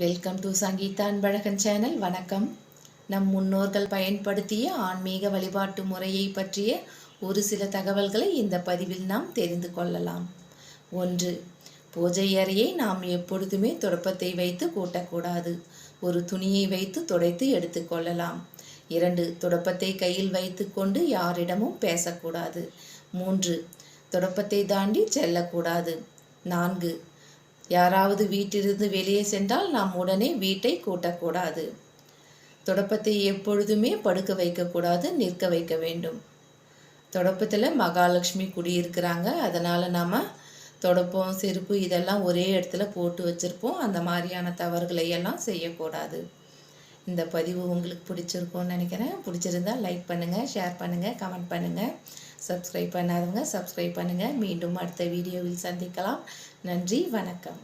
Welcome to Sangeetha Anbazhagan channel வணக்கம். நம் முன்னோர்கள் பயன்படுத்திய ஆன்மீக வழிபாட்டு முறையை பற்றிய ஒரு சில தகவல்களை இந்த பதிவில் நாம் தெரிந்து கொள்ளலாம். ஒன்று பூஜை அறையை நாம் எப்பொழுதுமே துடப்பத்தை வைத்து கூட்டக்கூடாது. ஒரு துணியை வைத்து துடைத்து எடுத்துக்கொள்ளலாம் இரண்டு துடப்பத்தை கையில் வைத்துக்கொண்டு யாரிடமும் பேசக்கூடாது. மூன்று துடப்பத்தை தாண்டி செல்லக்கூடாது. நான்கு யாராவது வீட்டிலிருந்து வெளியே சென்றால் நாம் உடனே வீட்டை கூட்டக்கூடாது. தொடப்பத்தை எப்பொழுதுமே படுக்க வைக்கக்கூடாது நிற்க வைக்க வேண்டும். தொடப்பத்தில் மகாலட்சுமி குடியிருக்கிறாங்க. அதனால் நாம் தொடப்பம் செருப்பு இதெல்லாம் ஒரே இடத்துல போட்டு வச்சுருப்போம். அந்த மாதிரியான தவறுகளை எல்லாம் செய்யக்கூடாது. இந்த பதிவு உங்களுக்கு பிடிச்சிருக்கும்னு நினைக்கிறேன். பிடிச்சிருந்தா லைக் பண்ணுங்கள் ஷேர் பண்ணுங்கள் கமெண்ட் பண்ணுங்கள் சப்ஸ்கிரைப் பண்ணாதவங்க சப்ஸ்கிரைப் பண்ணுங்கள் மீண்டும் அடுத்த வீடியோவில் சந்திக்கலாம். நன்றி வணக்கம்.